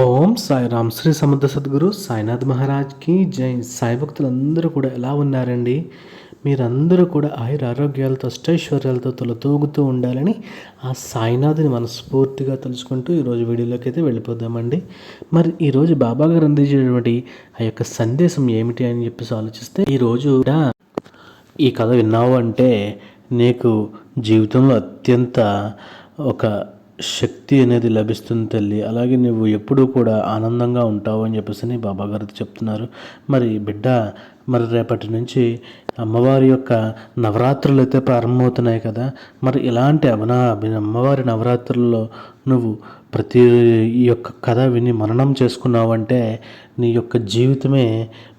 ఓం సాయిరామ్. శ్రీ సమర్థ సద్గురు సాయినాథ్ మహారాజ్కి జై. సాయి భక్తులందరూ కూడా ఎలా ఉన్నారండి? మీరందరూ కూడా ఆయుర ఆరోగ్యాలతో అష్టైశ్వర్యాలతో తొలతూగుతూ ఉండాలని ఆ సాయినాథుని మనస్ఫూర్తిగా తెలుసుకుంటూ ఈరోజు వీడియోలోకి అయితే వెళ్ళిపోదామండి. మరి ఈరోజు బాబా గారు అందించేటువంటి ఆ యొక్క సందేశం ఏమిటి అని చెప్పేసి ఆలోచిస్తే ఈరోజు కూడా ఈ కథ విన్నావు అంటే నీకు జీవితంలో అత్యంత ఒక శక్తి అనేది లభిస్తుంది తల్లి. అలాగే నువ్వు ఎప్పుడూ కూడా ఆనందంగా ఉంటావు అని చెప్పేసి బాబాగారు చెప్తున్నారు. మరి బిడ్డ మరి రేపటి నుంచి అమ్మవారి యొక్క నవరాత్రులు అయితే ప్రారంభమవుతున్నాయి కదా. మరి ఇలాంటి అవనా అమ్మవారి నవరాత్రుల్లో నువ్వు ప్రతి ఈ యొక్క కథ విని మననం చేసుకున్నావంటే నీ యొక్క జీవితమే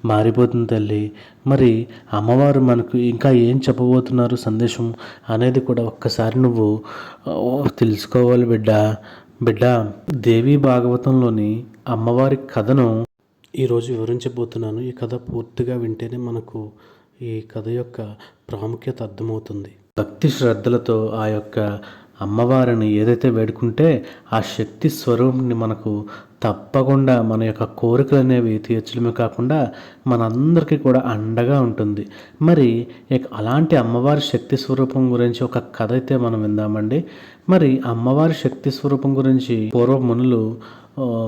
మారిపోతుంది తల్లి. మరి అమ్మవారు మనకు ఇంకా ఏం చెప్పబోతున్నారు సందేశం అనేది కూడా ఒక్కసారి నువ్వు తెలుసుకోవాలి బిడ్డ. బిడ్డ దేవి భాగవతంలోని అమ్మవారి కథను ఈరోజు వివరించబోతున్నాను. ఈ కథ పూర్తిగా వింటేనే మనకు ఈ కథ యొక్క ప్రాముఖ్యత అర్థమవుతుంది. భక్తి శ్రద్ధలతో ఆ యొక్క అమ్మవారిని ఏదైతే వేడుకుంటే ఆ శక్తి స్వరూపుని మనకు తప్పకుండా మన యొక్క కోరికలు అనేవి తీర్చడమే కాకుండా మనందరికీ కూడా అండగా ఉంటుంది. మరి ఇక అలాంటి అమ్మవారి శక్తి స్వరూపం గురించి ఒక కథ అయితే మనం విందామండి. మరి అమ్మవారి శక్తి స్వరూపం గురించి పూర్వ మునులు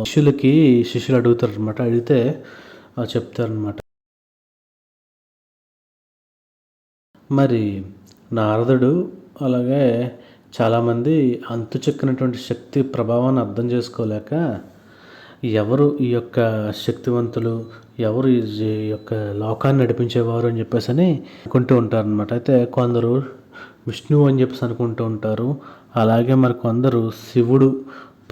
శిష్యులకి శిష్యులు అడుగుతారు అనమాట అడిగితే చెప్తారనమాట మరి నారదుడు అలాగే చాలామంది అంతు చెక్కినటువంటి శక్తి ప్రభావాన్ని అర్థం చేసుకోలేక ఎవరు ఈ యొక్క శక్తివంతులు ఎవరు ఈ యొక్క లోకాన్ని నడిపించేవారు అని చెప్పేసి అని అనుకుంటూ ఉంటారనమాట అయితే కొందరు విష్ణువు అని చెప్పేసి అనుకుంటూ ఉంటారు. అలాగే మరి కొందరు శివుడు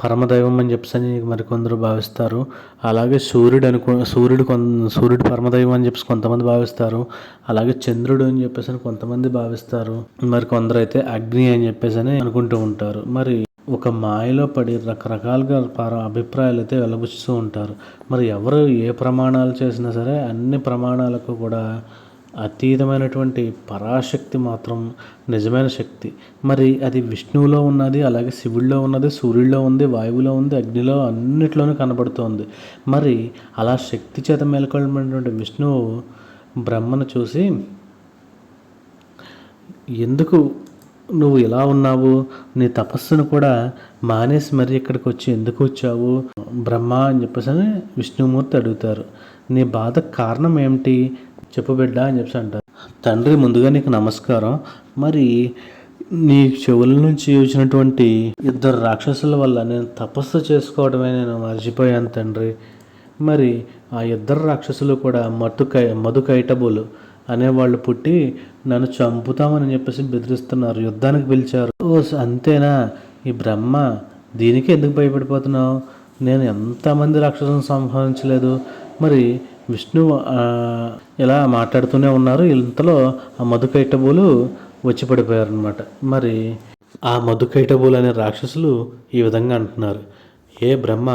పరమదైవం అని చెప్పని అని భావిస్తారు. అలాగే సూర్యుడు అనుకో సూర్యుడు కొన్ సూర్యుడు పరమదైవం అని చెప్పేసి కొంతమంది భావిస్తారు. అలాగే చంద్రుడు అని చెప్పేసి అని కొంతమంది భావిస్తారు. మరి కొందరు అయితే అగ్ని అని చెప్పేసి అని అనుకుంటూ ఉంటారు. మరి ఒక మాయలో పడి రకరకాలుగా పర అభిప్రాయాలు అయితే వెలబుచ్చుతూ ఉంటారు. మరి ఎవరు ఏ ప్రమాణాలు చేసినా సరే అన్ని ప్రమాణాలకు కూడా అతీతమైనటువంటి పరాశక్తి మాత్రం నిజమైన శక్తి. మరి అది విష్ణువులో ఉన్నది అలాగే శివుడిలో ఉన్నది సూర్యుడిలో ఉంది వాయువులో ఉంది అగ్నిలో అన్నిట్లోనూ కనబడుతోంది. మరి అలా శక్తి చేత మేల్కొల్పినటువంటి విష్ణువు బ్రహ్మను చూసి ఎందుకు నువ్వు ఇలా ఉన్నావు? నీ తపస్సును కూడా మానేసి మరి ఇక్కడికి వచ్చి ఎందుకు వచ్చావు? బ్రహ్మ అని చెప్పేసి అని విష్ణుమూర్తి అడుగుతారు. నీ బాధకు కారణం ఏమిటి? చెప్పు బిడ్డ అని చెప్పి అంటారు. తండ్రి ముందుగా నీకు నమస్కారం. మరి నీ చెవుల నుంచి వచ్చినటువంటి ఇద్దరు రాక్షసుల వల్ల నేను తపస్సు చేసుకోవడమే నేను మర్చిపోయాను తండ్రి. మరి ఆ ఇద్దరు రాక్షసులు కూడా మట్టుకై కై మధు కైటబులు అనేవాళ్ళు పుట్టి నన్ను చంపుతామని చెప్పేసి బెదిరిస్తున్నారు. యుద్ధానికి పిలిచారు. ఓ అంతేనా? ఈ బ్రహ్మ దీనికి ఎందుకు భయపడిపోతున్నావు? నేను ఎంతమంది రాక్షసులను సంహరించలేదు. మరి విష్ణు ఇలా మాట్లాడుతూనే ఉన్నారు. ఇంతలో ఆ మధుకైటబులు వచ్చి పడిపోయారు అనమాట మరి ఆ మధుకైటబులు అనే రాక్షసులు ఈ విధంగా అంటున్నారు. ఏ బ్రహ్మ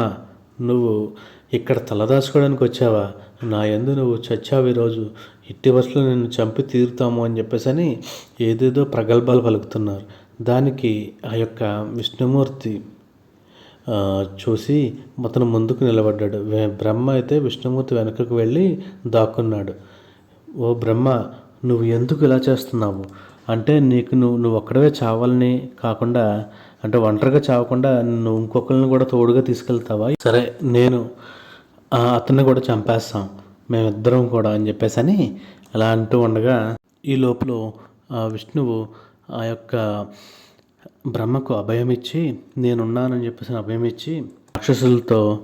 నువ్వు ఇక్కడ తలదాచుకోవడానికి వచ్చావా? నా ఎందు నువ్వు చచ్చావు ఈరోజు. ఇట్టి వరుసలో నిన్ను చంపి తీరుతాము అని చెప్పేసి అని ఏదేదో ప్రగల్భాలు పలుకుతున్నారు. దానికి ఆ యొక్క విష్ణుమూర్తి చూసి అతను ముందుకు నిలబడ్డాడు. బ్రహ్మ అయితే విష్ణుమూర్తి వెనకకు వెళ్ళి దాక్కున్నాడు. ఓ బ్రహ్మ నువ్వు ఎందుకు ఇలా చేస్తున్నావు? అంటే నీకు నువ్వు నువ్వు ఒక్కడవే చావాలని కాకుండా అంటే ఒంటరిగా చావకుండా నువ్వు ఇంకొకరిని కూడా తోడుగా తీసుకెళ్తావా? సరే నేను ఆ, అతన్ని కూడా చంపేస్తాం. మేమిద్దరం కూడా అని చెప్పేసి అని అలా అంటూ ఉండగా ఈ లోపల ఆ విష్ణువు ఆ యొక్క బ్రహ్మకు అభయం ఇచ్చి నేనున్నానని చెప్పేసి అభయం ఇచ్చి రాక్షసులతో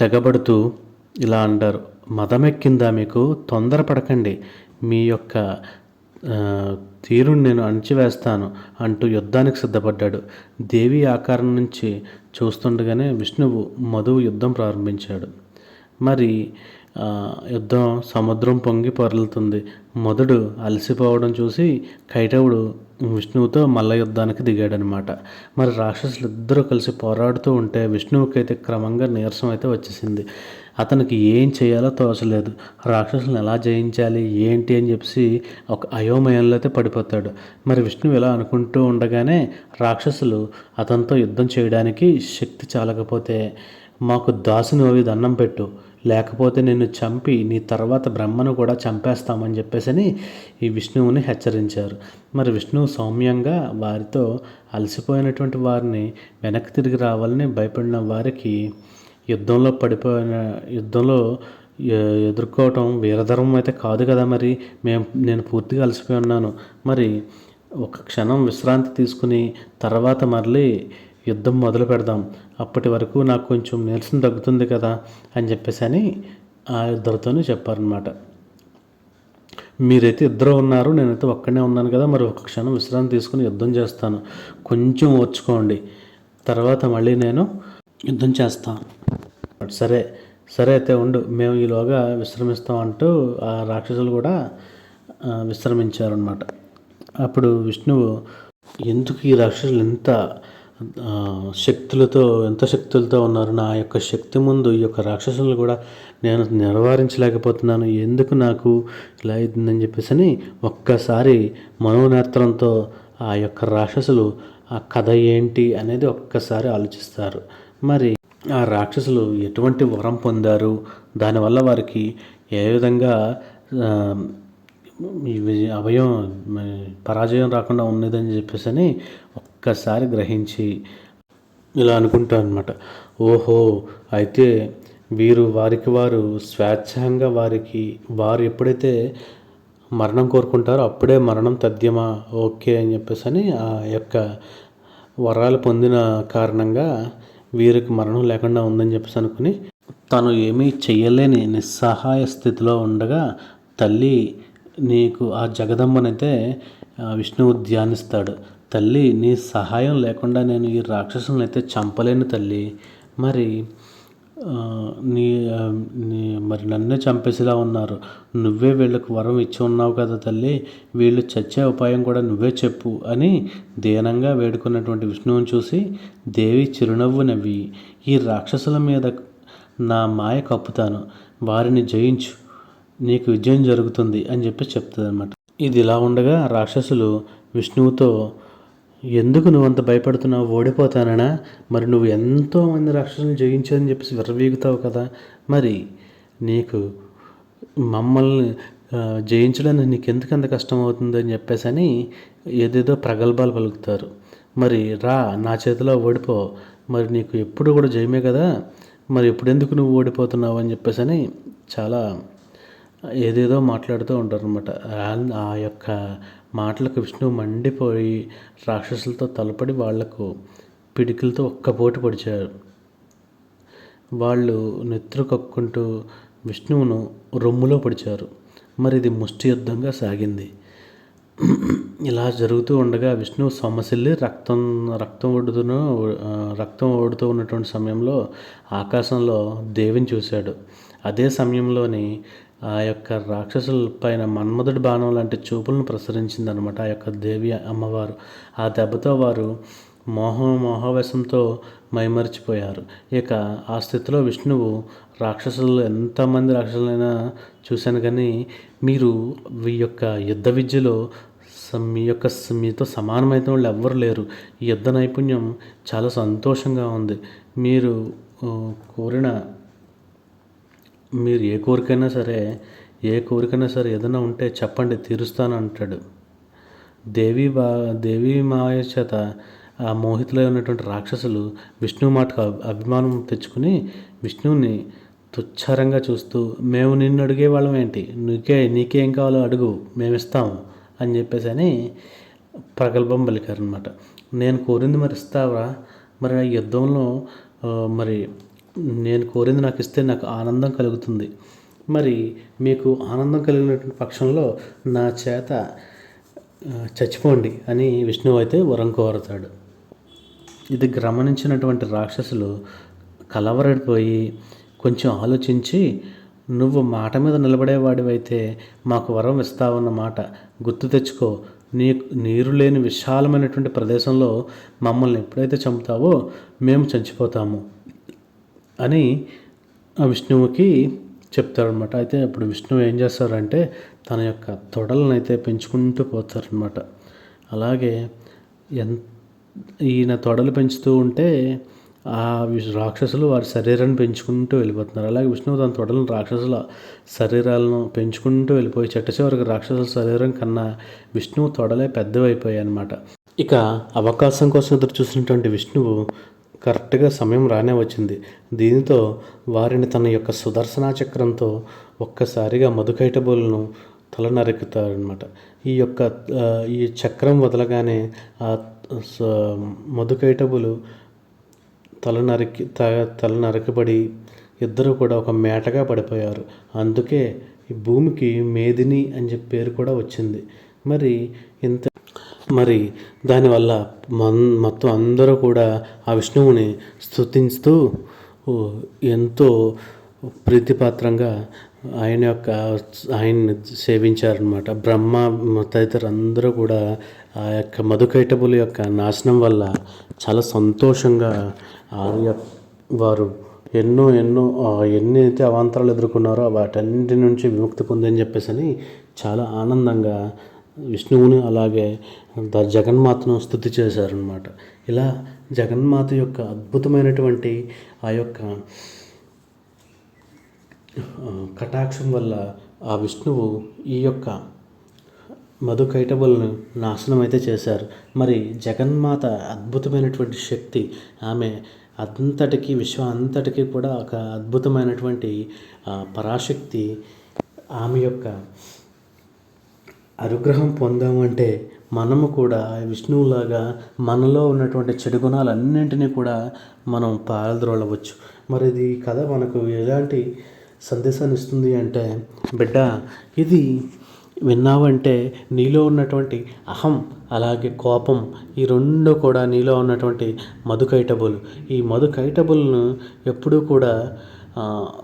తెగబడుతూ ఇలా అంటారు. మదమెక్కిందా మీకు? తొందరపడకండి. మీ యొక్క తీరుని నేను అణిచివేస్తాను అంటూ యుద్ధానికి సిద్ధపడ్డాడు. దేవి ఆకారం నుంచి చూస్తుండగానే విష్ణువు మధువు యుద్ధం ప్రారంభించాడు. మరి యుద్ధం సముద్రం పొంగి పొరలుతుంది. మొదడు అలసిపోవడం చూసి కైటవుడు విష్ణువుతో మల్ల యుద్ధానికి దిగాడనమాట. మరి రాక్షసులు ఇద్దరూ కలిసి పోరాడుతూ ఉంటే విష్ణువుకైతే క్రమంగా నీరసం అయితే వచ్చేసింది. అతనికి ఏం చేయాలో తోచలేదు. రాక్షసులను ఎలా జయించాలి ఏంటి అని చెప్పి ఒక అయోమయంలో అయితే పడిపోతాడు. మరి విష్ణువు ఇలా అనుకుంటూ ఉండగానే రాక్షసులు అతనితో యుద్ధం చేయడానికి శక్తి చాలకపోతే మాకు దాసుని అవి దండం పెట్టు. లేకపోతే నిన్ను చంపి నీ తర్వాత బ్రహ్మను కూడా చంపేస్తామని చెప్పేసి ఈ విష్ణువుని హెచ్చరించారు. మరి విష్ణువు సౌమ్యంగా వారితో అలసిపోయినటువంటి వారిని వెనక్కి తిరిగి రావాలని భయపడిన వారికి యుద్ధంలో పడిపోయిన యుద్ధంలో ఎదుర్కోవటం వీరధర్మం అయితే కాదు కదా మరి. మేము నేను పూర్తిగా అలసిపోయి ఉన్నాను. మరి ఒక క్షణం విశ్రాంతి తీసుకుని తర్వాత మళ్ళీ యుద్ధం మొదలు పెడదాం. అప్పటి వరకు నాకు కొంచెం నీరసం తగ్గుతుంది కదా అని చెప్పేసి అని ఆ ఇద్దరితోనే చెప్పారనమాట మీరైతే ఇద్దరు ఉన్నారు నేనైతే ఒక్కడే ఉన్నాను కదా మరి ఒక క్షణం విశ్రాంతి తీసుకుని యుద్ధం చేస్తాను. కొంచెం ఓర్చుకోండి. తర్వాత మళ్ళీ నేను యుద్ధం చేస్తాను. సరే సరే అయితే ఉండు. మేము ఈలోగా విశ్రమిస్తాం అంటూ ఆ రాక్షసులు కూడా విశ్రమించారనమాట అప్పుడు విష్ణువు ఎందుకు ఈ రాక్షసులు ఎంత శక్తులతో ఎంత శక్తులతో ఉన్నారు నా యొక్క శక్తి ముందు ఈ యొక్క రాక్షసులు కూడా నేను నిర్వారించలేకపోతున్నాను ఎందుకు నాకు ఇలా అవుతుందని చెప్పేసి అని ఒక్కసారి మనోనేత్రంతో ఆ యొక్క రాక్షసులు ఆ కథ ఏంటి అనేది ఒక్కసారి ఆలోచిస్తారు. మరి ఆ రాక్షసులు ఎటువంటి వరం పొందారు? దానివల్ల వారికి ఏ విధంగా అభయం పరాజయం రాకుండా ఉన్నదని చెప్పేసి అని ఒక్కసారి గ్రహించి ఇలా అనుకుంటా అనమాట ఓహో అయితే వీరు వారికి వారు స్వేచ్ఛంగా వారికి వారు ఎప్పుడైతే మరణం కోరుకుంటారో అప్పుడే మరణం తథ్యమా? ఓకే అని చెప్పేసి అని ఆ యొక్క వరాలు పొందిన కారణంగా వీరికి మరణం లేకుండా ఉందని చెప్పేసి అనుకుని తను ఏమీ చేయలేని నిస్సహాయ స్థితిలో ఉండగా తల్లి నీకు ఆ జగదమ్మనైతే విష్ణువు ధ్యానిస్తాడు. తల్లి నీ సహాయం లేకుండా నేను ఈ రాక్షసులను అయితే చంపలేను తల్లి. మరి నీ నీ మరి నన్నే చంపేసేలా ఉన్నారు. నువ్వే వీళ్ళకు వరం ఇచ్చి ఉన్నావు కదా తల్లి. వీళ్ళు చచ్చే ఉపాయం కూడా నువ్వే చెప్పు అని దీనంగా వేడుకున్నటువంటి విష్ణువుని చూసి దేవి చిరునవ్వు నవ్వి ఈ రాక్షసుల మీద నా మాయ కప్పుతాను. వారిని జయించు. నీకు విజయం జరుగుతుంది అని చెప్పి చెప్తుంది అనమాట ఇది ఇలా ఉండగా రాక్షసులు విష్ణువుతో ఎందుకు నువ్వు అంత భయపడుతున్నావు? ఓడిపోతానా మరి నువ్వు ఎంతో మంది రాక్షసులను జయించాలని చెప్పేసి విర్రవీగుతావు కదా. మరి నీకు మమ్మల్ని జయించడానికి నీకు ఎందుకు అంత కష్టం అవుతుంది అని చెప్పేసి అని ఏదేదో ప్రగల్భాలు పలుకుతారు. మరి రా నా చేతిలో ఓడిపో. మరి నీకు ఎప్పుడు కూడా జయమే కదా. మరి ఎప్పుడెందుకు ఎందుకు నువ్వు ఓడిపోతున్నావు అని చెప్పేసి అని చాలా ఏదేదో మాట్లాడుతూ ఉంటారు అనమాట ఆ యొక్క మాటలకు విష్ణువు మండిపోయి రాక్షసులతో తలపడి వాళ్ళకు పిడికిలతో ఒక్కపోటు పొడిచారు. వాళ్ళు నెత్తురు కక్కుంటూ విష్ణువును రొమ్ములో పొడిచారు. మరి ఇది ముష్టి యుద్ధంగా సాగింది. ఇలా జరుగుతూ ఉండగా విష్ణువు సొమ్మసిల్లి రక్తం రక్తం ఒడుతును రక్తం ఓడుతూ ఉన్నటువంటి సమయంలో ఆకాశంలో దేవిని చూశాడు. అదే సమయంలోని ఆ యొక్క రాక్షసుల పైన మన్మధుడి బాణం లాంటి చూపులను ప్రసరించిందనమాట ఆ యొక్క దేవి అమ్మవారు. ఆ దెబ్బతో వారు మోహం మోహవశంతో మైమరిచిపోయారు. ఇక ఆ స్థితిలో విష్ణువు రాక్షసులు ఎంతమంది రాక్షసులైనా చూశాను కానీ మీరు ఈ యొక్క యుద్ధ విద్యలో స- మీ యొక్క మీతో సమానమైన వాళ్ళు ఎవ్వరు లేరు. ఈ యుద్ధ నైపుణ్యం చాలా సంతోషంగా ఉంది. మీరు కోరిన మీరు ఏ కోరికైనా సరే ఏ కోరికైనా సరే ఏదైనా ఉంటే చెప్పండి తీరుస్తాను అంటాడు. దేవి బా దేవి మాయ చేత ఆ మోహితులై ఉన్నటువంటి రాక్షసులు విష్ణు మాటకు అభిమానం తెచ్చుకుని విష్ణువుని తుచ్ఛారంగా చూస్తూ మేము నిన్ను అడిగే వాళ్ళం ఏంటి? నీకే నీకేం కావాలో అడుగు మేము ఇస్తాము అని చెప్పేసి అని ప్రగల్భం పలికారనమాట నేను కోరింది మరి ఇస్తావా? మరి ఆ యుద్ధంలో మరి నేను కోరింది నాకు ఇస్తే నాకు ఆనందం కలుగుతుంది. మరి మీకు ఆనందం కలిగినటువంటి పక్షంలో నా చేత చచ్చిపోండి అని విష్ణువు అయితే వరం కోరుతాడు. ఇది గమనించినటువంటి రాక్షసులు కలవరడిపోయి కొంచెం ఆలోచించి నువ్వు మాట మీద నిలబడేవాడివైతే మాకు వరం ఇస్తావన్న మాట గుర్తు తెచ్చుకో నీ నీరు లేని విశాలమైనటువంటి ప్రదేశంలో మమ్మల్ని ఎప్పుడైతే చంపుతావో మేము చచ్చిపోతాము. అని ఆ విష్ణువుకి చెప్తారనమాట అయితే అప్పుడు విష్ణువు ఏం చేస్తారంటే తన యొక్క తొడలను అయితే పెంచుకుంటూ పోతారనమాట అలాగే ఎంత ఈయన తొడలు పెంచుతూ ఉంటే ఆ విష్- రాక్షసులు వారి శరీరాన్ని పెంచుకుంటూ వెళ్ళిపోతున్నారు. అలాగే విష్ణువు తన తొడలను రాక్షసుల శరీరాలను పెంచుకుంటూ వెళ్ళిపోయి చెట్ట చివరికి రాక్షసుల శరీరం కన్నా విష్ణువు తొడలే పెద్దవైపోయాయి అనమాట ఇక అవకాశం కోసం ఎదురు చూసినటువంటి విష్ణువు కరెక్ట్గా సమయం రానే వచ్చింది. దీనితో వారిని తన యొక్క సుదర్శన చక్రంతో ఒక్కసారిగా మధుకైటబులను తల నరుకుతారనమాట ఈ యొక్క ఈ చక్రం వదలగానే ఆ స- మధుకైటబులు తల నరికి త తల నరకబడి ఇద్దరు కూడా ఒక మేటగా పడిపోయారు. అందుకే ఈ భూమికి మేదిని అని చెప్పి పేరు కూడా వచ్చింది. మరి ఇంత మరి దానివల్ల మన్ మొత్తం అందరూ కూడా ఆ విష్ణువుని స్తుతిస్తూ ఎంతో ప్రీతిపాత్రంగా ఆయన యొక్క ఆయన్ని సేవించారనమాట బ్రహ్మ తదితర అందరూ కూడా ఆ యొక్క మధుకైటబుల యొక్క నాశనం వల్ల చాలా సంతోషంగా ఆ వారు ఎన్నో ఎన్నో ఎన్నైతే ఎన్ని అయితే అవాంతరాలు ఎదుర్కొన్నారో వాటన్నిటి నుంచి విముక్తి పొందని చెప్పేసి అని చాలా ఆనందంగా విష్ణువుని అలాగే జగన్మాతను స్థుతి చేశారనమాట ఇలా జగన్మాత యొక్క అద్భుతమైనటువంటి ఆ యొక్క కటాక్షం వల్ల ఆ విష్ణువు ఈ యొక్క మధుకైటబులను నాశనం అయితే చేశారు. మరి జగన్మాత అద్భుతమైనటువంటి శక్తి ఆమె అంతటికీ విశ్వం అంతటికీ కూడా ఒక అద్భుతమైనటువంటి పరాశక్తి ఆమె యొక్క అనుగ్రహం పొందామంటే మనము కూడా విష్ణువులాగా మనలో ఉన్నటువంటి చెడు గుణాలన్నింటినీ కూడా మనం పారద్రోలవచ్చు. మరి ఇది కథ మనకు ఎలాంటి సందేశాన్ని ఇస్తుంది అంటే బిడ్డ ఇది విన్నావంటే నీలో ఉన్నటువంటి అహం అలాగే కోపం ఈ రెండు కూడా నీలో ఉన్నటువంటి మధుకైటబుల్ ఈ మధుకైటబుల్ను ఎప్పుడూ కూడా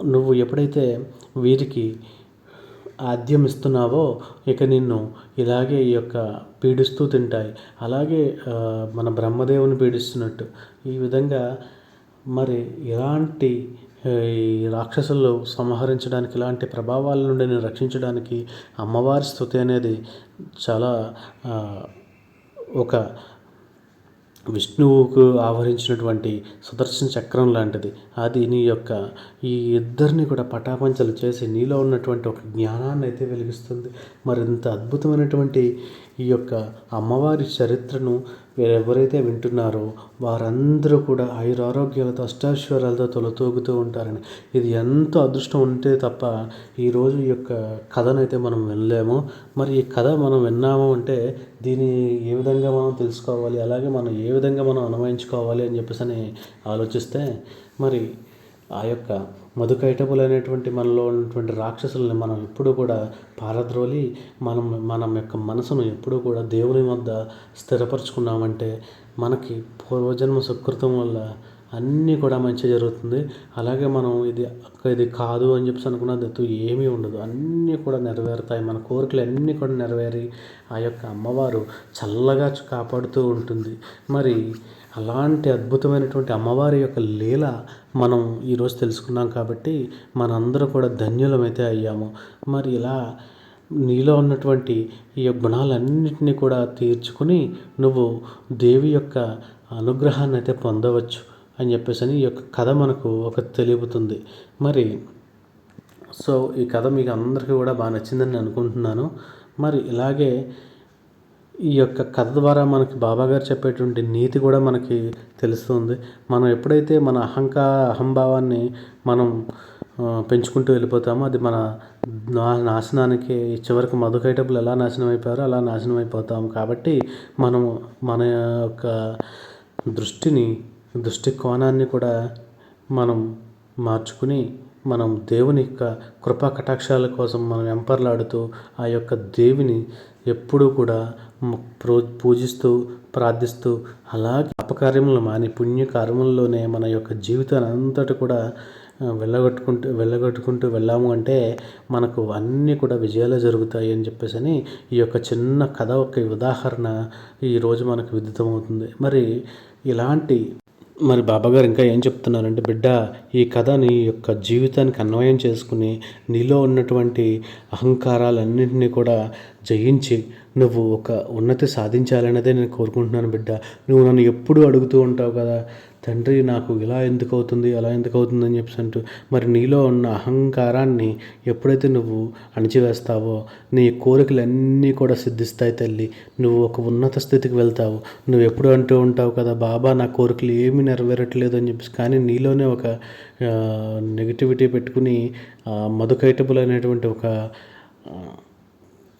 నువ్వు ఎప్పుడైతే వీరికి ఆద్యం ఇస్తున్నావో ఇక నిన్ను ఇలాగే ఈ యొక్క పీడిస్తూ తింటాయి. అలాగే మన బ్రహ్మదేవుని పీడిస్తున్నట్టు. ఈ విధంగా మరి ఇలాంటి ఈ రాక్షసులు సంహరించడానికి ఇలాంటి ప్రభావాల నుండి నేను రక్షించడానికి అమ్మవారి స్థుతి అనేది చాలా ఒక విష్ణువుకు ఆవరించినటువంటి సుదర్శన చక్రం లాంటిది. అది నీ యొక్క ఈ ఇద్దరిని కూడా పటాపంచలు చేసి నీలో ఉన్నటువంటి ఒక జ్ఞానాన్ని అయితే వెలిగిస్తుంది. మరింత అద్భుతమైనటువంటి ఈ యొక్క అమ్మవారి చరిత్రను ఎవరైతే వింటున్నారో వారందరూ కూడా ఆయురారోగ్యాలతో అష్టాశ్వరాలతో తొలతూగుతూ ఉంటారని. ఇది ఎంతో అదృష్టం ఉంటే తప్ప ఈరోజు ఈ యొక్క కథనైతే మనం వినలేము. మరి ఈ కథ మనం విన్నాము అంటే దీన్ని ఏ విధంగా మనం తెలుసుకోవాలి? అలాగే మనం ఏ విధంగా మనం అనుభవించుకోవాలి అని చెప్పేసి అని ఆలోచిస్తే మరి ఆ యొక్క మధుకైటపులు అనేటువంటి మనలో ఉన్నటువంటి రాక్షసుల్ని మనం ఎప్పుడూ కూడా పారద్రోలి మనం మనం యొక్క మనసును ఎప్పుడూ కూడా దేవుని వద్ద స్థిరపరచుకున్నామంటే మనకి పూర్వజన్మ సుకృతం వల్ల అన్నీ కూడా మంచి జరుగుతుంది. అలాగే మనం ఇది ఇది కాదు అని చెప్పేసి అనుకున్న దత్తు ఏమీ ఉండదు. అన్నీ కూడా నెరవేరుతాయి. మన కోరికలు అన్నీ కూడా నెరవేరి ఆ యొక్క అమ్మవారు చల్లగా కాపాడుతూ ఉంటుంది. మరి అలాంటి అద్భుతమైనటువంటి అమ్మవారి యొక్క లీల మనం ఈరోజు తెలుసుకున్నాం కాబట్టి మనందరూ కూడా ధన్యులమైతే అయ్యాము. మరి ఇలా నీలో ఉన్నటువంటి ఈ యొక్క గుణాలన్నింటినీ కూడా తీర్చుకుని నువ్వు దేవి యొక్క అనుగ్రహాన్ని అయితే పొందవచ్చు అని చెప్పేసి అని ఈ యొక్క కథ మనకు ఒక తెలుపుతుంది మరి సో ఈ కథ మీకు అందరికీ కూడా బాగా నచ్చిందని నేను అనుకుంటున్నాను. మరి ఇలాగే ఈ యొక్క కథ ద్వారా మనకి బాబా గారు చెప్పేటువంటి నీతి కూడా మనకి తెలుస్తుంది. మనం ఎప్పుడైతే మన అహంకార అహంభావాన్ని మనం పెంచుకుంటూ వెళ్ళిపోతామో అది మన నా నాశనానికి చివరికి మధుకైటప్పులు ఎలా నాశనం అయిపోయారో అలా నాశనం అయిపోతాం కాబట్టి మనం మన యొక్క దృష్టిని దృష్టి కోణాన్ని కూడా మనం మార్చుకుని మనం దేవుని యొక్క కృపా కటాక్షాల కోసం మనం వెంపర్లాడుతూ ఆ యొక్క దేవిని ఎప్పుడూ కూడా ప్రో పూజిస్తూ ప్రార్థిస్తూ అలాగే అపకార్యములు మాని పుణ్యకార్యముల్లోనే మన యొక్క జీవితాన్ని అంతటి కూడా వెళ్ళగొట్టుకుంటూ వెళ్ళగొట్టుకుంటూ వెళ్ళాము అంటే మనకు అన్నీ కూడా విజయాలు జరుగుతాయి అని చెప్పేసి అని ఈ యొక్క చిన్న కథ ఒక ఉదాహరణ ఈరోజు మనకు విదితమవుతుంది. మరి ఇలాంటి మరి బాబాగారు ఇంకా ఏం చెప్తున్నారంటే బిడ్డ ఈ కథ నీ యొక్క జీవితానికి అన్వయం చేసుకుని నీలో ఉన్నటువంటి అహంకారాలన్నింటినీ కూడా జయించి నువ్వు ఒక ఉన్నతి సాధించాలనేదే నేను కోరుకుంటున్నాను బిడ్డ. నువ్వు నన్ను ఎప్పుడు అడుగుతూ ఉంటావు కదా తండ్రి నాకు ఇలా ఎందుకు అవుతుంది అలా ఎందుకు అవుతుంది అని చెప్పేసి అంటూ మరి నీలో ఉన్న అహంకారాన్ని ఎప్పుడైతే నువ్వు అణిచివేస్తావో నీ కోరికలన్నీ కూడా సిద్ధిస్తాయి తల్లి. నువ్వు ఒక ఉన్నత స్థితికి వెళ్తావు. నువ్వు ఎప్పుడు అంటూ ఉంటావు కదా బాబా నా కోరికలు ఏమీ నెరవేరట్లేదు అని చెప్పేసి. కానీ నీలోనే ఒక నెగిటివిటీ పెట్టుకుని మధుకైటబుల్ అనేటువంటి ఒక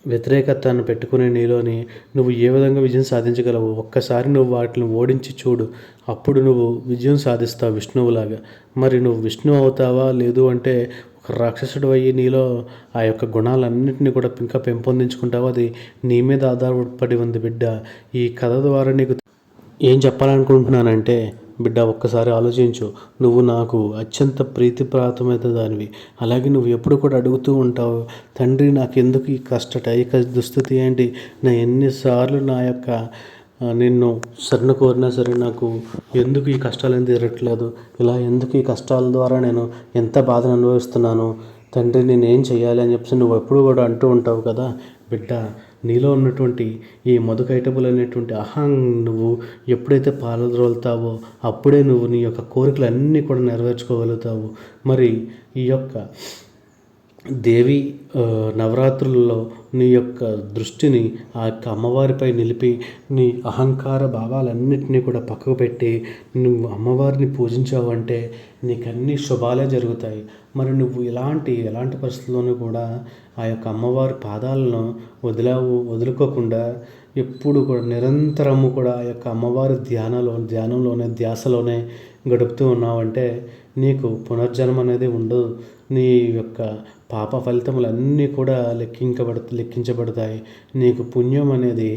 వ్యతిరేకతను పెట్టుకునే నీలోని నువ్వు ఏ విధంగా విజయం సాధించగలవు ఒక్కసారి నువ్వు వాటిని ఓడించి చూడు. అప్పుడు నువ్వు విజయం సాధిస్తావు విష్ణువులాగా. మరి నువ్వు విష్ణువు అవుతావా లేదు అంటే ఒక రాక్షసుడు అయ్యి నీలో ఆ యొక్క గుణాలన్నింటినీ కూడా ఇంకా పెంపొందించుకుంటావా. అది నీ మీద ఆధారపడి ఉంది బిడ్డ. ఈ కథ ద్వారా నీకు ఏం చెప్పాలనుకుంటున్నానంటే బిడ్డ ఒక్కసారి ఆలోచించు. నువ్వు నాకు అత్యంత ప్రీతిప్రాతమైన దానివి అలాగే నువ్వు ఎప్పుడు కూడా అడుగుతూ ఉంటావు తండ్రి నాకు ఎందుకు ఈ కష్టట ఈ దుస్థితి? ఏంటి? నా ఎన్నిసార్లు నా యొక్క నిన్ను శరణ కోరినా సరే నాకు ఎందుకు ఈ కష్టాలు ఎందుకు తీరట్లేదు ఇలా ఎందుకు ఈ కష్టాల ద్వారా నేను ఎంత బాధను అనుభవిస్తున్నాను? తండ్రి నేను ఏం చేయాలి అని చెప్పేసి నువ్వు ఎప్పుడు కూడా అంటూ ఉంటావు కదా. బిడ్డ నీలో ఉన్నటువంటి ఈ మధుకైటబుల్ అనేటువంటి అహం నువ్వు ఎప్పుడైతే పాలద్రోలుతావో అప్పుడే నువ్వు నీ యొక్క కోరికలన్నీ కూడా నెరవేర్చుకోగలుగుతావు. మరి ఈ యొక్క దేవి నవరాత్రులలో నీ యొక్క దృష్టిని ఆ యొక్క అమ్మవారిపై నిలిపి నీ అహంకార భావాలన్నింటినీ కూడా పక్కకు పెట్టి నువ్వు అమ్మవారిని పూజించావంటే నీకు అన్ని శుభాలే జరుగుతాయి. మరి నువ్వు ఎలాంటి ఎలాంటి పరిస్థితుల్లోనూ కూడా ఆ యొక్క అమ్మవారి పాదాలను వదిలావు వదులుకోకుండా ఎప్పుడు కూడా నిరంతరము కూడా ఆ యొక్క అమ్మవారి ధ్యానంలో ధ్యానంలోనే ధ్యాసలోనే గడుపుతూ ఉన్నావంటే నీకు పునర్జన్మ అనేది ఉండదు. నీ యొక్క పాప ఫలితములన్నీ కూడా లెక్కించబడ లెక్కించబడతాయి. నీకు పుణ్యం అనేది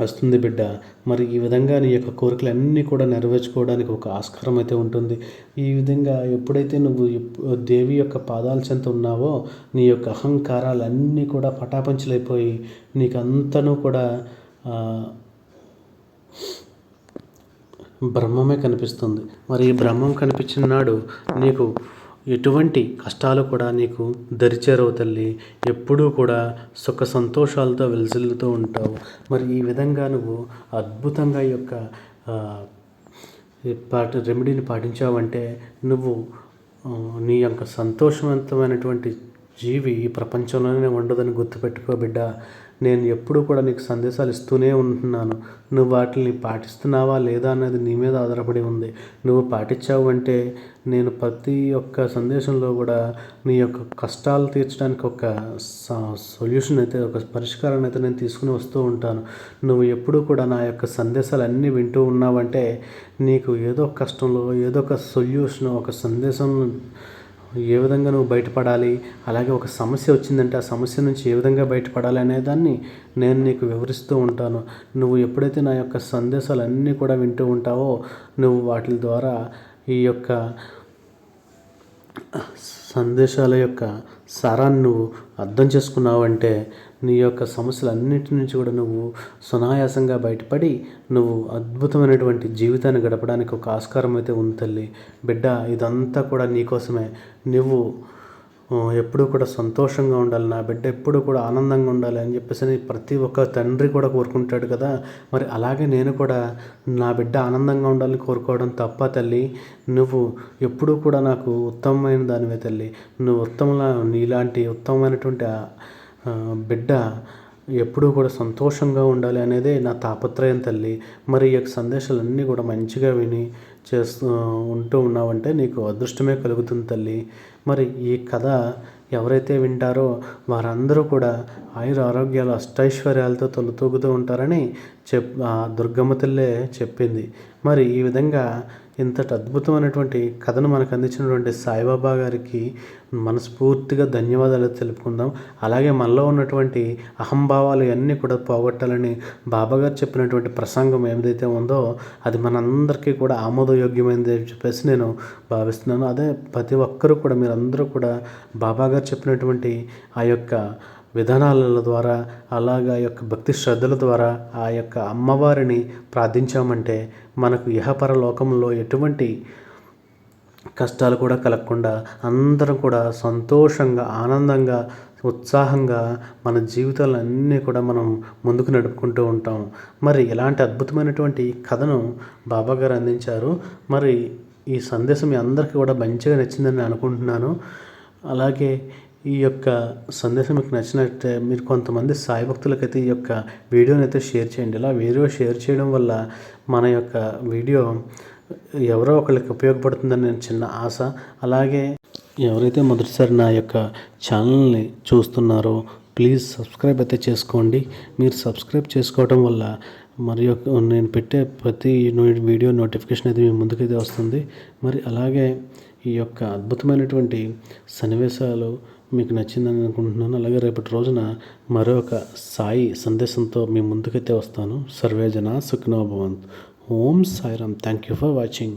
వస్తుంది బిడ్డ. మరి ఈ విధంగా నీ యొక్క కోరికలన్నీ కూడా నెరవేర్చుకోవడానికి ఒక ఆస్కారం అయితే ఉంటుంది. ఈ విధంగా ఎప్పుడైతే నువ్వు దేవి యొక్క పాదాల చెంత ఉన్నావో నీ యొక్క అహంకారాలన్నీ కూడా పటాపంచలైపోయి నీకు అంతనూ కూడా బ్రహ్మమే కనిపిస్తుంది. మరి ఈ బ్రహ్మం కనిపించిన నాడు నీకు ఎటువంటి కష్టాలు కూడా నీకు దరిచేరవు తల్లి. ఎప్పుడూ కూడా సుఖ సంతోషాలతో వెలిసిల్లుతూ ఉంటావు. మరి ఈ విధంగా నువ్వు అద్భుతంగా ఈ యొక్క ఆ, పాట రెమెడీని పాటించావంటే నువ్వు నీ యొక్క సంతోషవంతమైనటువంటి జీవి ఈ ప్రపంచంలోనే ఉండదని గుర్తుపెట్టుకో బిడ్డ. నేను ఎప్పుడూ కూడా నీకు సందేశాలు ఇస్తూనే ఉంటున్నాను. నువ్వు వాటిని పాటిస్తున్నావా లేదా అనేది నీ మీద ఆధారపడి ఉంది. నువ్వు పాటించావు అంటే నేను ప్రతి ఒక్క సందేశంలో కూడా నీ యొక్క కష్టాలు తీర్చడానికి ఒక సొల్యూషన్ అయితే ఒక పరిష్కారాన్ని అయితే నేను తీసుకుని వస్తూ ఉంటాను. నువ్వు ఎప్పుడూ కూడా నా యొక్క సందేశాలు అన్నీ వింటూ ఉన్నావంటే నీకు ఏదో కష్టంలో ఏదో ఒక సొల్యూషన్ ఒక సందేశం ఏ విధంగా నువ్వు బయటపడాలి? అలాగే ఒక సమస్య వచ్చిందంటే ఆ సమస్య నుంచి ఏ విధంగా బయటపడాలి అనే దాన్ని నేను నీకు వివరిస్తూ ఉంటాను. నువ్వు ఎప్పుడైతే నా యొక్క సందేశాలు అన్నీ కూడా వింటూ ఉంటావో నువ్వు వాటి ద్వారా ఈ యొక్క సందేశాల యొక్క సారాన్ని నువ్వు అర్థం చేసుకున్నావంటే నీ యొక్క సమస్యలన్నిటి నుంచి కూడా నువ్వు సునాయాసంగా బయటపడి నువ్వు అద్భుతమైనటువంటి జీవితాన్ని గడపడానికి ఒక ఆస్కారం అయితే ఉంది తల్లి. బిడ్డ ఇదంతా కూడా నీకోసమే నువ్వు ఎప్పుడూ కూడా సంతోషంగా ఉండాలి. నా బిడ్డ ఎప్పుడూ కూడా ఆనందంగా ఉండాలి అని చెప్పేసి ప్రతి ఒక్క తండ్రి కూడా కోరుకుంటాడు కదా. మరి అలాగే నేను కూడా నా బిడ్డ ఆనందంగా ఉండాలని కోరుకోవడం తప్ప తల్లి నువ్వు ఎప్పుడూ కూడా నాకు ఉత్తమమైన దానివే తల్లి. నువ్వు ఉత్తమ నీలాంటి ఉత్తమమైనటువంటి బిడ్డ ఎప్పుడూ కూడా సంతోషంగా ఉండాలి అనేదే నా తాపత్రయం తల్లి. మరి ఈ యొక్క సందేశాలన్నీ కూడా మంచిగా విని చేస్తూ ఉంటూ ఉన్నావంటే నీకు అదృష్టమే కలుగుతుంది తల్లి. మరి ఈ కథ ఎవరైతే వింటారో వారందరూ కూడా ఆయుర ఆరోగ్యాలు అష్టైశ్వర్యాలతో తొలతూగుతూ ఉంటారని చెప్ ఆ దుర్గమ్మ తల్లే చెప్పింది. మరి ఈ విధంగా ఇంతటి అద్భుతమైనటువంటి కథను మనకు అందించినటువంటి సాయిబాబా గారికి మనస్ఫూర్తిగా ధన్యవాదాలు తెలుపుకుందాం. అలాగే మనలో ఉన్నటువంటి అహంభావాలు అన్నీ కూడా పోగొట్టాలని బాబా గారు చెప్పినటువంటి ప్రసంగం ఏదైతే ఉందో అది మనందరికీ కూడా ఆమోదయోగ్యమైనది అని చెప్పేసి నేను భావిస్తున్నాను. అదే ప్రతి ఒక్కరూ కూడా మీరందరూ కూడా బాబా గారు చెప్పినటువంటి ఆ యొక్క విధానాల ద్వారా అలాగా ఆ యొక్క భక్తి శ్రద్ధల ద్వారా ఆ యొక్క అమ్మవారిని ప్రార్థించామంటే మనకు ఇహపర లోకంలో ఎటువంటి కష్టాలు కూడా కలగకుండా అందరం కూడా సంతోషంగా ఆనందంగా ఉత్సాహంగా మన జీవితాలన్నీ కూడా మనం ముందుకు నడుపుకుంటూ ఉంటాం. మరి ఇలాంటి అద్భుతమైనటువంటి కథను బాబా గారు అందించారు. మరి ఈ సందేశం మీ అందరికీ కూడా మంచిగా నచ్చిందని అనుకుంటున్నాను. అలాగే ఈ యొక్క సందేశం మీకు నచ్చినట్టే మీరు కొంతమంది సాయి భక్తులకైతే ఈ యొక్క వీడియోని అయితే షేర్ చేయండి. ఇలా వీడియో షేర్ చేయడం వల్ల మన యొక్క వీడియో ఎవరో ఒకరికి ఉపయోగపడుతుందని నేను చిన్న ఆశ. అలాగే ఎవరైతే మొదటిసారి నా యొక్క ఛానల్ని చూస్తున్నారో ప్లీజ్ సబ్స్క్రైబ్ అయితే చేసుకోండి. మీరు సబ్స్క్రైబ్ చేసుకోవడం వల్ల మరి యొక్క నేను పెట్టే ప్రతి వీడియో నోటిఫికేషన్ అయితే మీ ముందుకైతే వస్తుంది. మరి అలాగే ఈ యొక్క అద్భుతమైనటువంటి సన్నివేశాలు మీకు నచ్చిందని అనుకుంటున్నాను. అలాగే రేపటి రోజున మరొక సాయి సందేశంతో మీ ముందుకైతే వస్తాను. సర్వేజన సుఖినోభవంత్ ఓం Sairam. Thank you for watching